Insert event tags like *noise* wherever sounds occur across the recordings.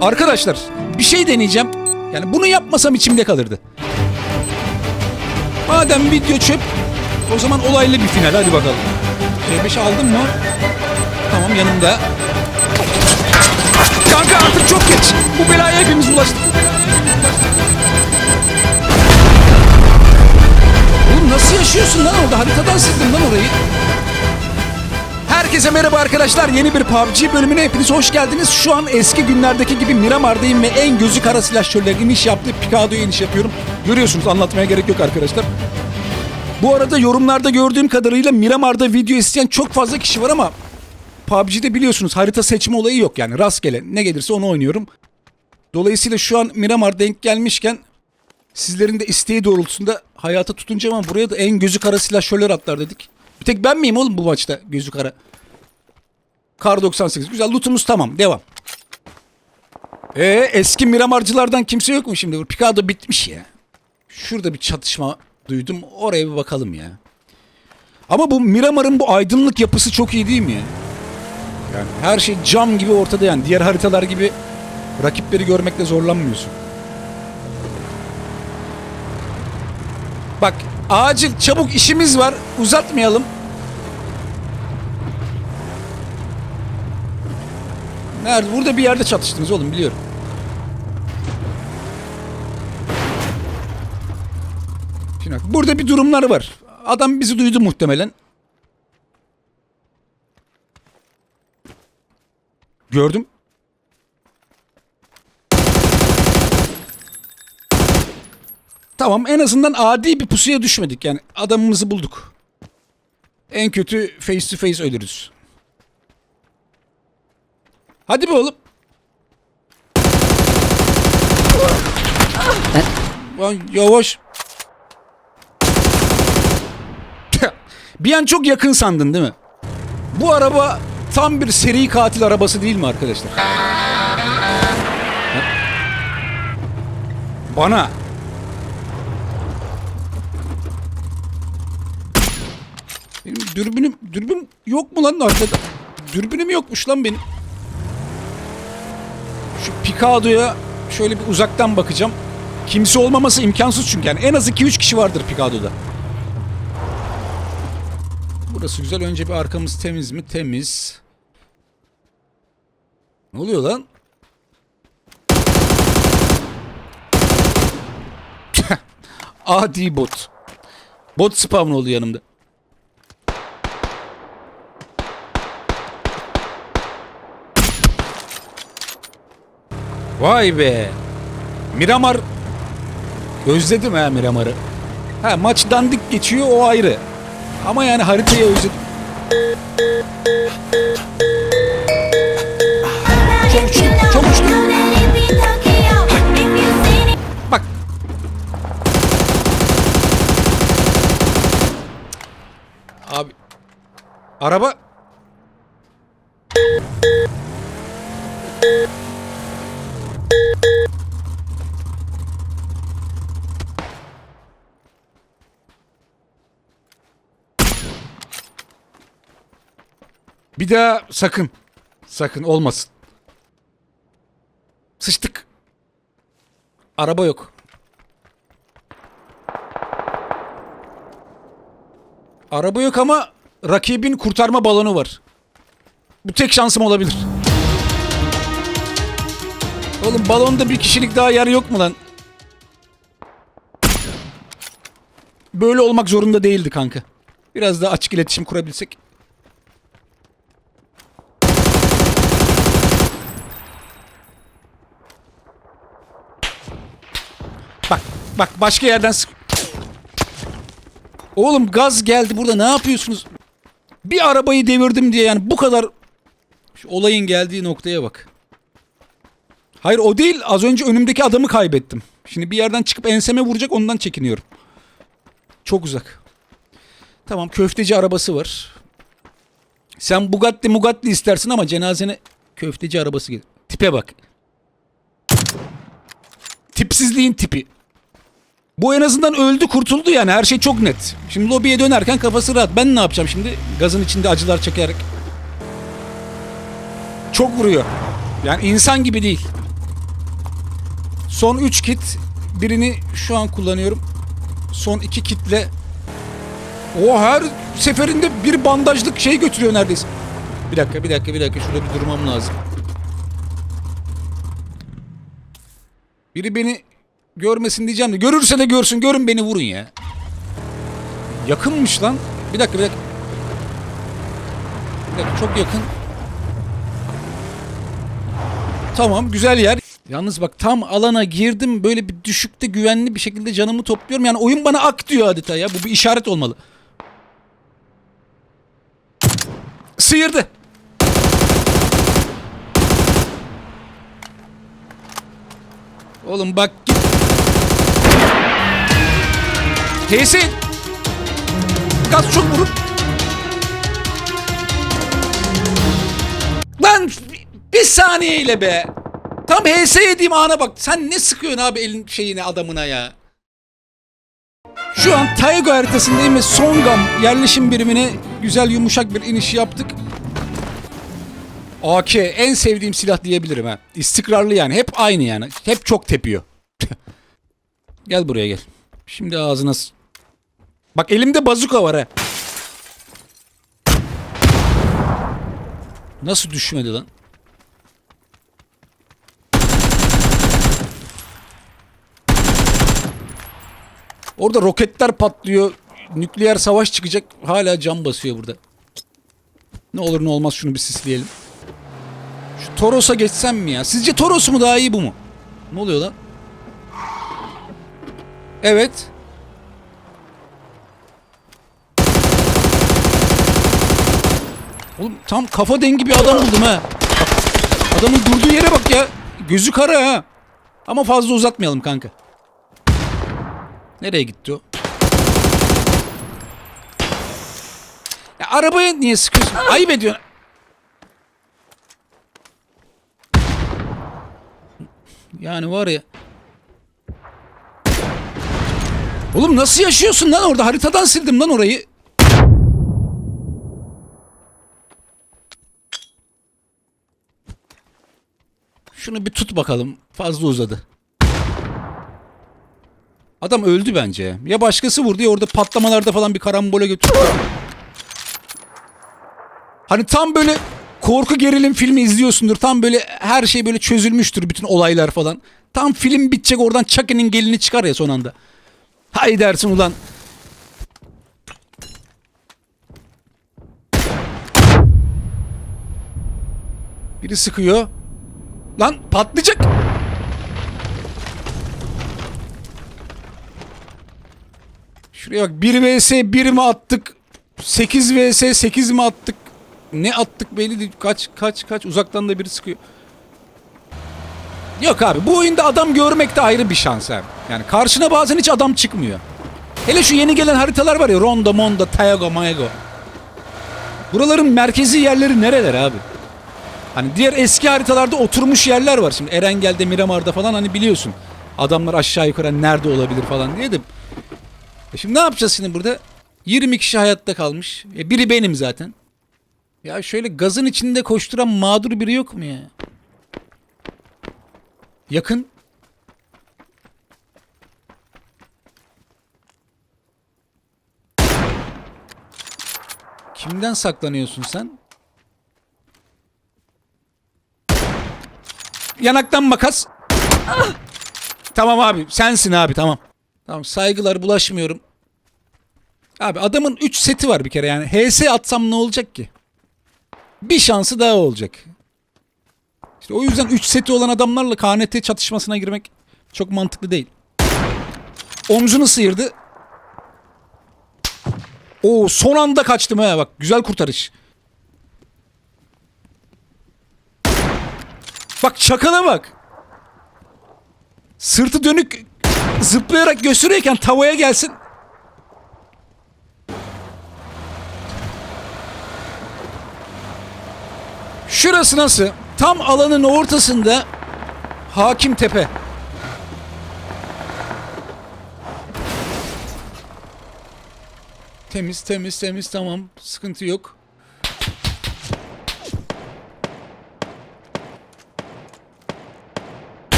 Arkadaşlar bir şey deneyeceğim. Yani bunu yapmasam içimde kalırdı. Madem video çöp o zaman olaylı bir final hadi bakalım. C5'i aldın mı? Tamam yanımda. Kanka artık çok geç. Bu belaya hepimiz bulaştık. Oğlum nasıl yaşıyorsun lan orada? Haritadan sildin lan orayı. Herkese merhaba arkadaşlar. Yeni bir PUBG bölümüne hepiniz hoş geldiniz. Şu an eski günlerdeki gibi Miramar'dayım ve en gözü kara silahşörlerin iniş yaptığı Picado'ya iniş yapıyorum. Görüyorsunuz anlatmaya gerek yok arkadaşlar. Bu arada yorumlarda gördüğüm kadarıyla Miramar'da video isteyen çok fazla kişi var ama PUBG'de biliyorsunuz harita seçme olayı yok yani rastgele ne gelirse onu oynuyorum. Dolayısıyla şu an Miramar denk gelmişken sizlerin de isteği doğrultusunda hayata tutunacağım ama buraya da en gözü kara silahşörler atlar dedik. Bir tek ben miyim oğlum bu maçta gözü kara? Kar 98. Güzel lootumuz tamam. Devam. Ee eski Miramarcılardan kimse yok mu şimdi? Picado bitmiş ya. Şurada bir çatışma duydum. Oraya bir bakalım ya. Ama bu Miramar'ın bu aydınlık yapısı çok iyi değil mi ya? Yani her şey cam gibi ortada yani. Diğer haritalar gibi rakipleri görmekte zorlanmıyorsun. Bak acil çabuk işimiz var. Uzatmayalım. Nerede? Burada bir yerde çatıştınız oğlum biliyorum. Şimdi burada bir durumlar var. Adam bizi duydu muhtemelen. Gördüm. Tamam en azından adi bir pusuya düşmedik yani adamımızı bulduk. En kötü face to face ölürüz. Hadi be oğlum. Lan yavaş. *laughs* bir an çok yakın sandın değil mi? Bu araba tam bir seri katil arabası değil mi arkadaşlar? Bana. Dürbünüm, dürbün yok mu lan arkada? Dürbünüm yokmuş lan benim. Şu Picado'ya şöyle bir uzaktan bakacağım. Kimse olmaması imkansız çünkü yani en az 2-3 kişi vardır Picado'da. Burası güzel. Önce bir arkamız temiz mi? Temiz. Ne oluyor lan? *laughs* Adi bot. Bot spawn oldu yanımda. Vay be. Miramar. Özledim ha Miramar'ı. Ha maç dandik geçiyor o ayrı. Ama yani haritayı özledim. Çok uçtu, çok uçtu. Bak. Abi. Araba. Bir daha sakın. Sakın olmasın. Sıçtık. Araba yok. Araba yok ama rakibin kurtarma balonu var. Bu tek şansım olabilir. Oğlum balonda bir kişilik daha yer yok mu lan? Böyle olmak zorunda değildi kanka. Biraz daha açık iletişim kurabilsek. Bak bak başka yerden sık. Oğlum gaz geldi burada ne yapıyorsunuz? Bir arabayı devirdim diye yani bu kadar Şu olayın geldiği noktaya bak. Hayır o değil az önce önümdeki adamı kaybettim. Şimdi bir yerden çıkıp enseme vuracak ondan çekiniyorum. Çok uzak. Tamam köfteci arabası var. Sen Bugatti Mugatti istersin ama cenazene köfteci arabası gelir. Tipe bak. Tipsizliğin tipi. Bu en azından öldü kurtuldu yani her şey çok net. Şimdi lobiye dönerken kafası rahat. Ben ne yapacağım şimdi? Gazın içinde acılar çekerek. Çok vuruyor. Yani insan gibi değil. Son 3 kit. Birini şu an kullanıyorum. Son 2 kitle. O her seferinde bir bandajlık şey götürüyor neredeyse. Bir dakika, bir dakika, bir dakika. Şurada bir durmam lazım. Biri beni görmesin diyeceğim de. Görürse de görsün. Görün beni vurun ya. Yakınmış lan. Bir dakika, bir dakika. Bir dakika, çok yakın. Tamam güzel yer. Yalnız bak tam alana girdim böyle bir düşükte güvenli bir şekilde canımı topluyorum. Yani oyun bana ak diyor adeta ya. Bu bir işaret olmalı. Sıyırdı. Oğlum bak git. Teyze. Gaz çok vurur. Lan bir saniyeyle be. Tam HS yediğim ana bak. Sen ne sıkıyorsun abi elin şeyine adamına ya. Şu an Taigo haritasındayım ve Songam yerleşim birimine güzel yumuşak bir iniş yaptık. AK en sevdiğim silah diyebilirim ha. İstikrarlı yani. Hep aynı yani. Hep çok tepiyor. *laughs* gel buraya gel. Şimdi ağzına... Bak elimde bazuka var ha. Nasıl düşmedi lan? Orada roketler patlıyor. Nükleer savaş çıkacak. Hala cam basıyor burada. Ne olur ne olmaz şunu bir sisleyelim. Şu Toros'a geçsem mi ya? Sizce Toros mu daha iyi bu mu? Ne oluyor lan? Evet. Oğlum tam kafa dengi bir adam buldum ha. Adamın durduğu yere bak ya. Gözü kara ha. Ama fazla uzatmayalım kanka. Nereye gitti o? Ya arabaya niye sıkıyorsun? Ayıp ediyorsun. Yani var ya. Oğlum nasıl yaşıyorsun lan orada? Haritadan sildim lan orayı. Şunu bir tut bakalım. Fazla uzadı. Adam öldü bence. Ya başkası vurdu ya orada patlamalarda falan bir karambole götürdü. Hani tam böyle korku gerilim filmi izliyorsundur. Tam böyle her şey böyle çözülmüştür bütün olaylar falan. Tam film bitecek oradan Chucky'nin gelini çıkar ya son anda. Hay dersin ulan. Biri sıkıyor. Lan patlayacak. Şuraya bak 1 vs 1 mi attık? 8 vs 8 mi attık? Ne attık belli değil. Kaç kaç kaç uzaktan da biri sıkıyor. Yok abi bu oyunda adam görmek de ayrı bir şans abi. Yani karşına bazen hiç adam çıkmıyor. Hele şu yeni gelen haritalar var ya Ronda, Monda, Tayago, Mayago. Buraların merkezi yerleri nereler abi? Hani diğer eski haritalarda oturmuş yerler var. Şimdi Erengel'de, Miramar'da falan hani biliyorsun. Adamlar aşağı yukarı nerede olabilir falan diye de. E şimdi ne yapacağız şimdi burada? 20 kişi hayatta kalmış. E biri benim zaten. Ya şöyle gazın içinde koşturan mağdur biri yok mu ya? Yakın. Kimden saklanıyorsun sen? Yanaktan makas. Ah! Tamam abi sensin abi tamam. Tamam saygılar bulaşmıyorum. Abi adamın 3 seti var bir kere yani. HS atsam ne olacak ki? Bir şansı daha olacak. İşte o yüzden 3 seti olan adamlarla KNT çatışmasına girmek çok mantıklı değil. Omzunu sıyırdı. Oo son anda kaçtım ha bak güzel kurtarış. Bak çakala bak. Sırtı dönük zıplayarak gösteriyorken tavaya gelsin. Şurası nasıl? Tam alanın ortasında Hakim Tepe. Temiz temiz temiz tamam sıkıntı yok.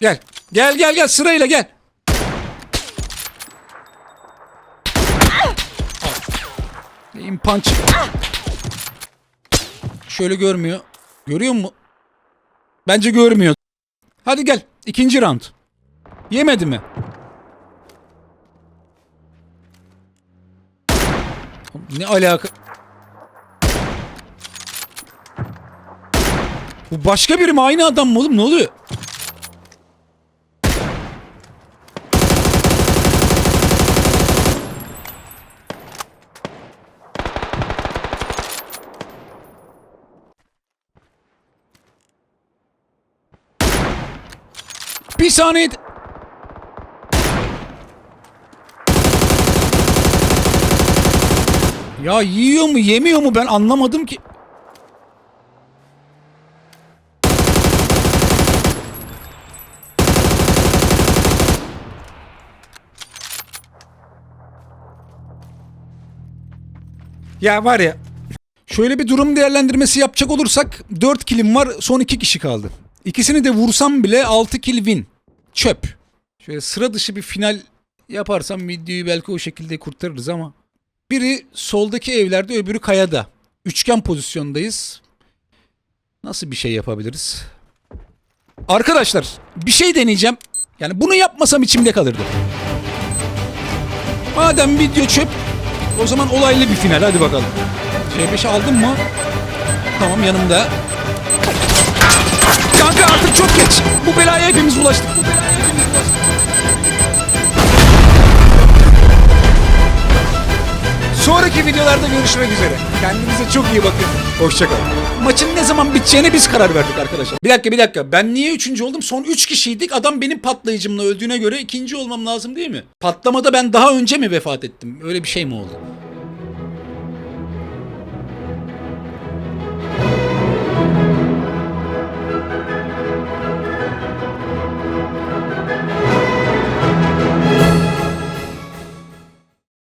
Gel. Gel gel gel sırayla gel. Neyim punch. Şöyle görmüyor. Görüyor mu? Bence görmüyor. Hadi gel. ikinci round. Yemedi mi? Ne alaka? Bu başka biri mi? Aynı adam mı oğlum? Ne oluyor? Bir saniye. Ya yiyor mu yemiyor mu ben anlamadım ki. Ya var ya şöyle bir durum değerlendirmesi yapacak olursak 4 kilim var son 2 kişi kaldı. İkisini de vursam bile 6 kill win. Çöp. Şöyle sıra dışı bir final yaparsam videoyu belki o şekilde kurtarırız ama. Biri soldaki evlerde öbürü kayada. Üçgen pozisyondayız. Nasıl bir şey yapabiliriz? Arkadaşlar bir şey deneyeceğim. Yani bunu yapmasam içimde kalırdı. Madem video çöp o zaman olaylı bir final hadi bakalım. C5'i aldın mı? Tamam yanımda. Kanka artık çok geç. Bu belaya hepimiz ulaştık. Bu belaya hepimiz ulaştık. Sonraki videolarda görüşmek üzere. Kendinize çok iyi bakın. Hoşçakalın. Maçın ne zaman biteceğine biz karar verdik arkadaşlar. Bir dakika bir dakika. Ben niye üçüncü oldum? Son üç kişiydik. Adam benim patlayıcımla öldüğüne göre ikinci olmam lazım değil mi? Patlamada ben daha önce mi vefat ettim? Öyle bir şey mi oldu?